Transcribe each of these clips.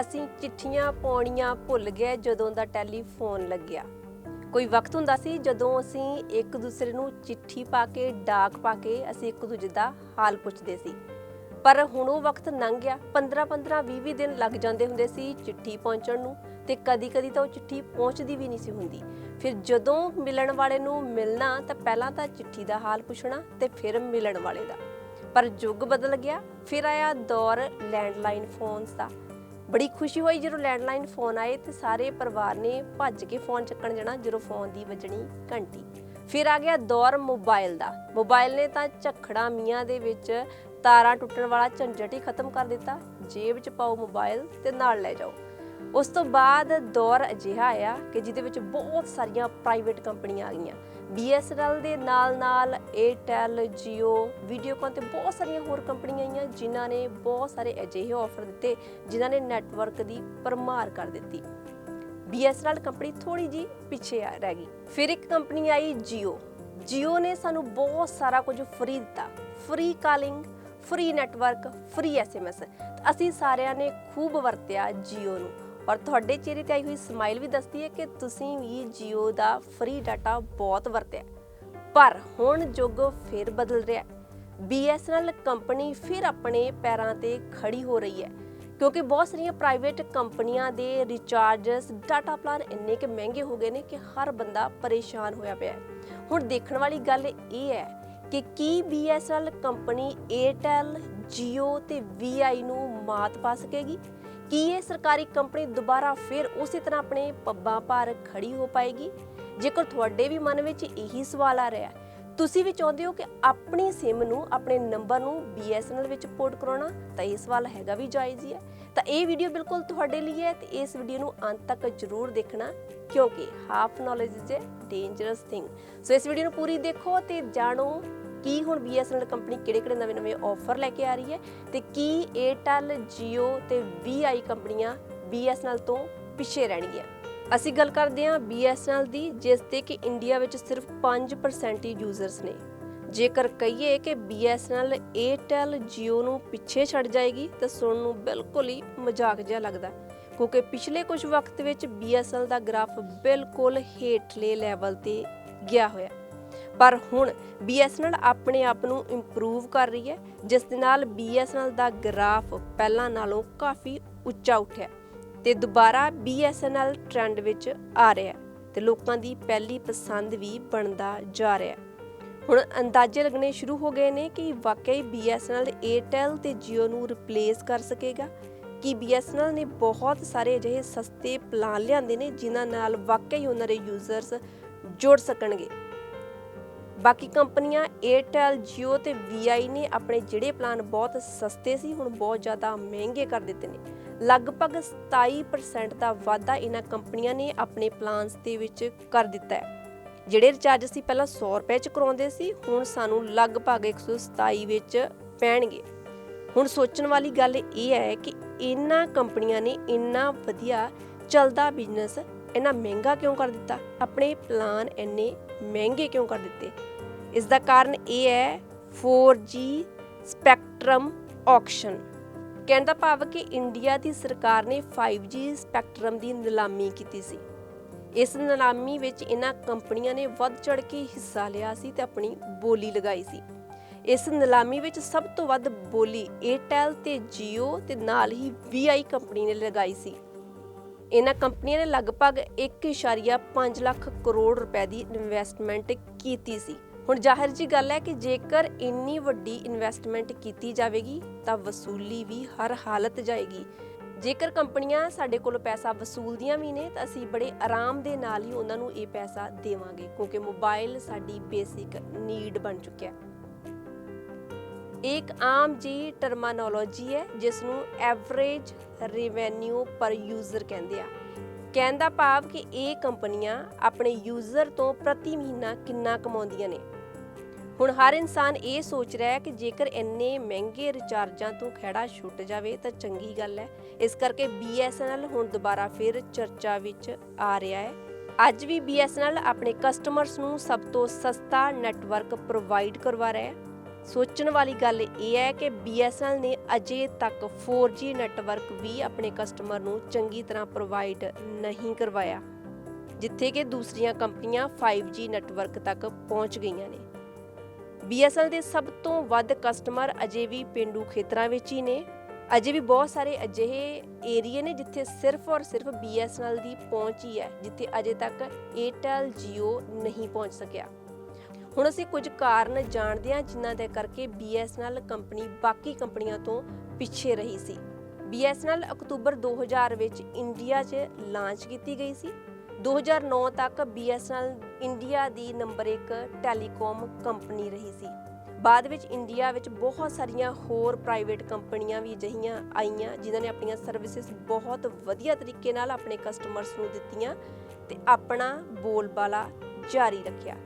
ਅਸੀਂ ਚਿੱਠੀਆਂ ਪਾਉਣੀਆਂ ਭੁੱਲ ਗਏ ਜਦੋਂ ਦਾ ਟੈਲੀਫੋਨ ਲੱਗਿਆ। ਕੋਈ ਵਕਤ ਹੁੰਦਾ ਸੀ ਜਦੋਂ ਅਸੀਂ ਇੱਕ ਦੂਸਰੇ ਨੂੰ ਚਿੱਠੀ ਪਾ ਕੇ, ਡਾਕ ਪਾ ਕੇ ਅਸੀਂ ਇੱਕ ਦੂਜੇ ਦਾ ਹਾਲ ਪੁੱਛਦੇ ਸੀ। ਪਰ ਹੁਣ ਉਹ ਵਕਤ ਲੰਘ ਗਿਆ। 15 15 20 20 ਦਿਨ ਲੱਗ ਜਾਂਦੇ ਹੁੰਦੇ ਸੀ ਚਿੱਠੀ ਪਹੁੰਚਣ ਨੂੰ ਤੇ ਕਦੀ ਕਦੀ ਤਾਂ ਉਹ ਚਿੱਠੀ ਪਹੁੰਚਦੀ ਵੀ ਨਹੀਂ ਸੀ ਹੁੰਦੀ। ਫਿਰ ਜਦੋਂ ਮਿਲਣ ਵਾਲੇ ਨੂੰ ਮਿਲਣਾ ਤਾਂ ਪਹਿਲਾਂ ਤਾਂ ਚਿੱਠੀ ਦਾ ਹਾਲ ਪੁੱਛਣਾ ਤੇ ਫਿਰ ਮਿਲਣ ਵਾਲੇ ਦਾ। ਪਰ ਯੁੱਗ ਬਦਲ ਗਿਆ। ਫਿਰ ਆਇਆ ਦੌਰ, ਲੈਂਡਲਾਈਨ ਫੋਨਸ ਦਾ। ਬੜੀ ਖੁਸ਼ੀ ਹੋਈ ਜਦੋਂ ਲੈਂਡਲਾਈਨ ਫੋਨ ਆਏ ਤੇ ਸਾਰੇ ਪਰਿਵਾਰ ਨੇ ਭੱਜ ਕੇ ਫੋਨ ਚੱਕਣ ਜਾਣਾ ਜਦੋਂ ਫੋਨ ਦੀ ਵੱਜਣੀ ਘੰਟੀ। ਫਿਰ ਆ ਗਿਆ ਦੌਰ ਮੋਬਾਈਲ ਦਾ। ਮੋਬਾਈਲ ਨੇ ਤਾਂ ਝਖੜਾ ਮੀਆਂ ਦੇ ਵਿੱਚ ਤਾਰਾਂ ਟੁੱਟਣ ਵਾਲਾ ਝੰਜਟ ਹੀ ਖਤਮ ਕਰ ਦਿੱਤਾ। ਜੇਬ 'ਚ ਪਾਓ ਮੋਬਾਈਲ ਤੇ ਨਾਲ ਲੈ ਜਾਓ। ਉਸ ਤੋਂ ਬਾਅਦ ਦੌਰ ਅਜਿਹਾ ਆਇਆ ਕਿ ਜਿਹਦੇ ਵਿੱਚ ਬਹੁਤ ਸਾਰੀਆਂ ਪ੍ਰਾਈਵੇਟ ਕੰਪਨੀਆਂ ਆ ਗਈਆਂ। BSNL ਦੇ ਨਾਲ ਨਾਲ, Airtel, Jio, Videocon ਤੇ ਬਹੁਤ ਸਾਰੀਆਂ ਹੋਰ ਕੰਪਨੀਆਂ ਆਈਆਂ ਜਿਨ੍ਹਾਂ ਨੇ ਬਹੁਤ ਸਾਰੇ ਅਜਿਹੇ ਆਫਰ ਦਿੱਤੇ ਜਿਨ੍ਹਾਂ ਨੇ ਨੈਟਵਰਕ ਦੀ ਪਰਮਾਰ ਕਰ ਦਿੱਤੀ। BSNL ਕੰਪਨੀ ਥੋੜੀ ਜੀ ਪਿੱਛੇ ਰਹਿ ਗਈ। ਫਿਰ ਇੱਕ ਕੰਪਨੀ ਆਈ Jio Jio ਨੇ ਸਾਨੂੰ ਬਹੁਤ ਸਾਰਾ ਕੁਝ ਫ੍ਰੀ ਦਿੱਤਾ। Free calling free network free SMS ਅਸੀਂ ਸਾਰਿਆਂ ਨੇ ਖੂਬ ਵਰਤਿਆ Jio ਨੂੰ। ਔਰ ਤੁਹਾਡੇ ਚਿਹਰੇ ਤੇ ਆਈ ਹੋਈ ਸਮਾਈਲ ਵੀ ਦੱਸਦੀ ਹੈ ਕਿ ਤੁਸੀਂ ਵੀ Jio ਦਾ ਫ੍ਰੀ ਡਾਟਾ ਬਹੁਤ ਵਰਤਿਆ ਪਰ ਹੁਣ ਯੁੱਗ ਫਿਰ ਬਦਲ ਰਿਹਾ ਹੈ। BSNL ਕੰਪਨੀ ਫਿਰ ਆਪਣੇ ਪੈਰਾਂ ਤੇ ਖੜੀ ਹੋ ਰਹੀ ਹੈ। ਕਿਉਂਕਿ ਬਹੁਤ ਸਾਰੀਆਂ ਪ੍ਰਾਈਵੇਟ ਕੰਪਨੀਆਂ ਦੇ ਰਿਚਾਰਜਸ ਡਾਟਾ ਪਲਾਨ ਇੰਨੇ ਕਿ ਮਹਿੰਗੇ ਹੋ ਗਏ ਨੇ ਕਿ ਹਰ ਬੰਦਾ ਪਰੇਸ਼ਾਨ ਹੋਇਆ ਪਿਆ ਹੈ। ਹੁਣ ਦੇਖਣ ਵਾਲੀ ਗੱਲ ਇਹ ਹੈ ਕਿ ਕੀ BSNL ਕੰਪਨੀ Airtel, Jio ਤੇ VI ਨੂੰ ਮਾਤ ਪਾ ਸਕੇਗੀ? ਕੀ ਇਹ ਸਰਕਾਰੀ ਕੰਪਨੀ ਦੁਬਾਰਾ ਫਿਰ ਉਸੇ ਤਰ੍ਹਾਂ ਆਪਣੇ ਪੱਬਾਂ ਭਾਰ ਖੜੀ ਹੋ ਪਾਏਗੀ? ਜੇਕਰ ਤੁਹਾਡੇ ਵੀ ਮਨ ਵਿੱਚ ਇਹੀ ਸਵਾਲ ਆ ਰਿਹਾ ਹੈ, ਤੁਸੀਂ ਵੀ ਚਾਹੁੰਦੇ ਹੋ ਕਿ ਆਪਣੀ SIM ਨੂੰ, ਆਪਣੇ ਨੰਬਰ ਨੂੰ BSNL ਵਿੱਚ ਪੋਰਟ ਕਰਾਉਣਾ? ਤਾਂ ਇਹ ਸਵਾਲ ਹੈਗਾ ਵੀ ਜਾਇਜ਼ ਹੀ ਹੈ। ਤਾਂ ਇਹ ਵੀਡੀਓ ਬਿਲਕੁਲ ਤੁਹਾਡੇ ਲਈ ਹੈ ਤੇ ਇਸ ਵੀਡੀਓ ਨੂੰ ਅੰਤ ਤੱਕ ਜ਼ਰੂਰ ਦੇਖਣਾ, ਕਿਉਂਕਿ half knowledge is a dangerous thing so ਇਸ ਵੀਡੀਓ ਨੂੰ ਪੂਰੀ ਦੇਖੋ ਤੇ ਜਾਣੋ ਕੀ ਹੁਣ BSNL ਕੰਪਨੀ ਕਿਹੜੇ-ਕਿਹੜੇ ਨਵੇਂ-ਨਵੇਂ ਆਫਰ ਲੈ ਕੇ ਆ ਰਹੀ ਹੈ ਤੇ ਕੀ Airtel, Jio ਤੇ VI ਕੰਪਨੀਆਂ BSNL ਤੋਂ ਪਿੱਛੇ ਰਹਿਣਗੀਆਂ? ਅਸੀਂ ਗੱਲ ਕਰਦੇ ਹਾਂ BSNL ਦੀ, ਜਿਸ ਤੇ ਕਿ ਇੰਡੀਆ ਵਿੱਚ ਸਿਰਫ 5% ਹੀ ਯੂਜ਼ਰਸ ਨੇ। ਜੇਕਰ ਕਹੀਏ ਕਿ BSNL Airtel, Jio ਨੂੰ ਪਿੱਛੇ ਛੱਡ ਜਾਏਗੀ, ਤਾਂ ਸੁਣਨ ਨੂੰ ਬਿਲਕੁਲ ਹੀ ਮਜ਼ਾਕ ਜਿਹਾ ਲੱਗਦਾ ਕਿਉਂਕਿ ਪਿਛਲੇ ਕੁਝ ਵਕਤ ਵਿੱਚ BSNL ਦਾ ਗ੍ਰਾਫ ਬਿਲਕੁਲ ਹੇਠਲੇ ਲੈਵਲ ਤੇ ਗਿਆ ਹੋਇਆ ਪਰ ਹੁਣ BSNL ਆਪਣੇ ਆਪ ਨੂੰ ਇੰਪਰੂਵ ਕਰ ਰਹੀ ਹੈ, ਜਿਸ ਦੇ ਨਾਲ BSNL ਦਾ ਗ੍ਰਾਫ ਪਹਿਲਾਂ ਨਾਲੋਂ ਕਾਫੀ ਉੱਚਾ ਉੱਠਿਆ ਤੇ ਦੁਬਾਰਾ BSNL ਟ੍ਰੈਂਡ ਵਿੱਚ ਆ ਰਿਹਾ ਹੈ ਤੇ ਲੋਕਾਂ ਦੀ ਪਹਿਲੀ ਪਸੰਦ ਵੀ ਬਣਦਾ ਜਾ ਰਿਹਾ। ਹੁਣ ਅੰਦਾਜ਼ੇ ਲੱਗਣੇ ਸ਼ੁਰੂ ਹੋ ਗਏ ਨੇ ਕਿ ਵਾਕਈ BSNL Airtel ਤੇ Jio ਨੂੰ ਰਿਪਲੇਸ ਕਰ ਸਕੇਗਾ। ਕਿ BSNL ਨੇ ਬਹੁਤ ਸਾਰੇ ਅਜਿਹੇ ਸਸਤੇ ਪਲਾਨ ਲਿਆਂਦੇ ਨੇ, ਜਿਨ੍ਹਾਂ ਨਾਲ ਵਾਕਈ ਉਹਨਾਂ ਦੇ ਯੂਜ਼ਰਸ ਜੁੜ ਸਕਣਗੇ? ਬਾਕੀ ਕੰਪਨੀਆਂ Airtel, Jio ਤੇ VI ਨੇ ਆਪਣੇ ਜਿਹੜੇ ਪਲਾਨ ਬਹੁਤ ਸਸਤੇ ਸੀ, ਹੁਣ ਬਹੁਤ ਜ਼ਿਆਦਾ ਮਹਿੰਗੇ ਕਰ ਦਿੱਤੇ ਨੇ। ਲਗਭਗ 27% ਦਾ ਵਾਧਾ ਇਹਨਾਂ ਕੰਪਨੀਆਂ ਨੇ ਆਪਣੇ ਪਲਾਨਸ ਦੇ ਵਿੱਚ ਕਰ ਦਿੱਤਾ ਹੈ। ਜਿਹੜੇ ਰਿਚਾਰਜ ਅਸੀਂ ਪਹਿਲਾਂ 100 ਰੁਪਏ ਚ ਕਰਾਉਂਦੇ ਸੀ, ਹੁਣ ਸਾਨੂੰ ਲਗਭਗ 127 ਵਿੱਚ ਪੈਣਗੇ। ਹੁਣ ਸੋਚਣ ਵਾਲੀ ਗੱਲ ਇਹ ਹੈ ਕਿ ਇਹਨਾਂ ਕੰਪਨੀਆਂ ਨੇ ਇੰਨਾ ਵਧੀਆ ਚੱਲਦਾ ਬਿਜ਼ਨਸ ਇੰਨਾ ਮਹਿੰਗਾ ਕਿਉਂ ਕਰ ਦਿੱਤਾ? ਆਪਣੇ ਪਲਾਨ ਇੰਨੇ ਮਹਿੰਗੇ ਕਿਉਂ ਕਰ ਦਿੱਤੇ? ਇਸ ਦਾ ਕਾਰਨ ਇਹ ਹੈ 4G ਸਪੈਕਟਰਮ ਆਕਸ਼ਨ ਕਹਿਣ ਦਾ ਭਾਵ ਕਿ ਇੰਡੀਆ ਦੀ ਸਰਕਾਰ ਨੇ 5G ਸਪੈਕਟਰਮ ਦੀ ਨਿਲਾਮੀ ਕੀਤੀ ਸੀ। ਇਸ ਨਿਲਾਮੀ ਵਿੱਚ ਇਹਨਾਂ ਕੰਪਨੀਆਂ ਨੇ ਵੱਧ ਚੜ ਕੇ ਹਿੱਸਾ ਲਿਆ ਸੀ ਤੇ ਆਪਣੀ ਬੋਲੀ ਲਗਾਈ ਸੀ। ਇਸ ਨਿਲਾਮੀ ਵਿੱਚ ਸਭ ਤੋਂ ਵੱਧ ਬੋਲੀ Airtel ਤੇ Jio ਤੇ ਨਾਲ ਹੀ VI ਕੰਪਨੀ ਨੇ ਲਗਾਈ ਸੀ। ਇਹਨਾਂ ਕੰਪਨੀਆਂ ਨੇ ਲਗਭਗ 1.5 ਲੱਖ ਕਰੋੜ ਰੁਪਏ ਦੀ ਇਨਵੈਸਟਮੈਂਟ ਕੀਤੀ ਸੀ। ਹੁਣ ਜ਼ਾਹਿਰ ਜੀ ਗੱਲ ਹੈ ਕਿ ਜੇਕਰ ਇੰਨੀ ਵੱਡੀ ਇਨਵੈਸਟਮੈਂਟ ਕੀਤੀ ਜਾਵੇਗੀ, ਤਾਂ ਵਸੂਲੀ ਵੀ ਹਰ ਹਾਲਤ ਜਾਏਗੀ। ਜੇਕਰ ਕੰਪਨੀਆਂ ਸਾਡੇ ਕੋਲ ਪੈਸਾ ਵਸੂਲਦੀਆਂ ਵੀ ਨੇ, ਤਾਂ ਅਸੀਂ ਬੜੇ ਆਰਾਮ ਦੇ ਨਾਲ ਹੀ ਉਹਨਾਂ ਨੂੰ ਇਹ ਪੈਸਾ ਦੇਵਾਂਗੇ, ਕਿਉਂਕਿ ਮੋਬਾਈਲ ਸਾਡੀ ਬੇਸਿਕ ਨੀਡ ਬਣ ਚੁੱਕਿਆ ਹੈ। ਇਹ ਇੱਕ ਆਮ ਜੀ ਟਰਮਾਨੋਲੋਜੀ ਹੈ ਜਿਸ ਨੂੰ ਐਵਰੇਜ ਰੈਵਨਿਊ ਪਰ ਯੂਜ਼ਰ ਕਹਿੰਦੇ ਆ। ਕਹਿਣ ਦਾ ਭਾਵ ਕਿ ਇਹ ਕੰਪਨੀਆਂ ਆਪਣੇ ਯੂਜ਼ਰ ਤੋਂ ਪ੍ਰਤੀ ਮਹੀਨਾ ਕਿੰਨਾ ਕਮਾਉਂਦੀਆਂ ਨੇ। ਹੁਣ ਹਰ ਇਨਸਾਨ ਇਹ ਸੋਚ ਰਿਹਾ ਹੈ ਕਿ ਜੇਕਰ ਇੰਨੇ ਮਹਿੰਗੇ ਰਿਚਾਰਜਾਂ ਤੋਂ ਖਹਿੜਾ ਛੁੱਟ ਜਾਵੇ, ਤਾਂ ਚੰਗੀ ਗੱਲ ਹੈ। ਇਸ ਕਰਕੇ BSNL ਹੁਣ ਦੁਬਾਰਾ ਫਿਰ ਚਰਚਾ ਵਿੱਚ ਆ ਰਿਹਾ ਹੈ। ਅੱਜ ਵੀ BSNL ਆਪਣੇ ਕਸਟਮਰਸ ਨੂੰ ਸਭ ਤੋਂ ਸਸਤਾ ਨੈਟਵਰਕ ਪ੍ਰੋਵਾਈਡ ਕਰਵਾ ਰਿਹਾ ਹੈ। ਸੋਚਣ ਵਾਲੀ ਗੱਲ ਇਹ ਹੈ ਕਿ BSNL ਨੇ ਅਜੇ ਤੱਕ 4G ਨੈਟਵਰਕ ਵੀ ਆਪਣੇ ਕਸਟਮਰ ਨੂੰ ਚੰਗੀ ਤਰ੍ਹਾਂ ਪ੍ਰੋਵਾਈਡ ਨਹੀਂ ਕਰਵਾਇਆ, ਜਿੱਥੇ ਕਿ ਦੂਸਰੀਆਂ ਕੰਪਨੀਆਂ 5G ਨੈਟਵਰਕ ਤੱਕ ਪਹੁੰਚ ਗਈਆਂ ਨੇ। BSNL ਦੇ ਸਭ ਤੋਂ ਵੱਧ ਕਸਟਮਰ ਅਜੇ ਵੀ ਪਿੰਡੂ ਖੇਤਰਾਂ ਵਿੱਚ ਹੀ ਨੇ। ਅਜੇ ਵੀ ਬਹੁਤ ਸਾਰੇ ਅਜਿਹੇ ਏਰੀਏ ਨੇ ਜਿੱਥੇ ਸਿਰਫ ਔਰ ਸਿਰਫ BSNL ਦੀ ਪਹੁੰਚ ਹੀ ਹੈ, ਜਿੱਥੇ ਅਜੇ ਤੱਕ Airtel Jio ਨਹੀਂ ਪਹੁੰਚ ਸਕਿਆ। ਹੁਣ ਅਸੀਂ ਕੁਝ ਕਾਰਨ ਜਾਣਦੇ ਹਾਂ ਜਿਨ੍ਹਾਂ ਦੇ ਕਰਕੇ BSNL ਕੰਪਨੀ ਬਾਕੀ ਕੰਪਨੀਆਂ ਤੋਂ ਪਿੱਛੇ ਰਹੀ ਸੀ। BSNL ਅਕਤੂਬਰ 2000 ਵਿੱਚ ਇੰਡੀਆ 'ਚ ਲਾਂਚ ਕੀਤੀ ਗਈ ਸੀ। 2009 ਤੱਕ BSNL ਇੰਡੀਆ ਦੀ ਨੰਬਰ 1 ਟੈਲੀਕਾਮ ਕੰਪਨੀ ਰਹੀ ਸੀ। ਬਾਅਦ ਵਿੱਚ ਇੰਡੀਆ ਵਿੱਚ ਬਹੁਤ ਸਾਰੀਆਂ ਹੋਰ ਪ੍ਰਾਈਵੇਟ ਕੰਪਨੀਆਂ ਵੀ ਅਜਿਹੀਆਂ ਆਈਆਂ ਜਿਨ੍ਹਾਂ ਨੇ ਆਪਣੀਆਂ ਸਰਵਿਸਿਜ਼ ਬਹੁਤ ਵਧੀਆ ਤਰੀਕੇ ਨਾਲ ਆਪਣੇ ਕਸਟਮਰਸ ਨੂੰ ਦਿੱਤੀਆਂ ਤੇ ਆਪਣਾ ਬੋਲਬਾਲਾ ਜਾਰੀ ਰੱਖਿਆ।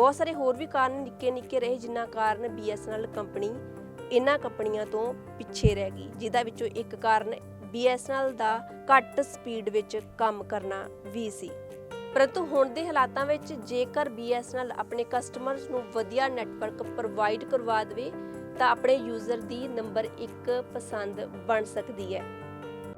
ਬਹੁਤ ਸਾਰੇ ਹੋਰ ਵੀ ਕਾਰਨ ਨਿੱਕੇ ਨਿੱਕੇ ਰਹੇ ਜਿਨ੍ਹਾਂ ਕਾਰਨ BSNL ਕੰਪਨੀ ਇਹਨਾਂ ਕੰਪਨੀਆਂ ਤੋਂ ਪਿੱਛੇ ਰਹਿ ਗਈ, ਜਿਹਦਾ ਵਿੱਚੋਂ ਇੱਕ ਕਾਰਨ BSNL ਦਾ ਘੱਟ ਸਪੀਡ ਵਿੱਚ ਕੰਮ ਕਰਨਾ ਵੀ ਸੀ। ਪਰੰਤੂ ਹੁਣ ਦੇ ਹਾਲਾਤਾਂ ਵਿੱਚ ਜੇਕਰ BSNL ਆਪਣੇ ਕਸਟਮਰਸ ਨੂੰ ਵਧੀਆ ਨੈਟਵਰਕ ਪ੍ਰੋਵਾਈਡ ਕਰਵਾ ਦੇਵੇ, ਤਾਂ ਆਪਣੇ ਯੂਜ਼ਰ ਦੀ ਨੰਬਰ 1 ਪਸੰਦ ਬਣ ਸਕਦੀ ਹੈ।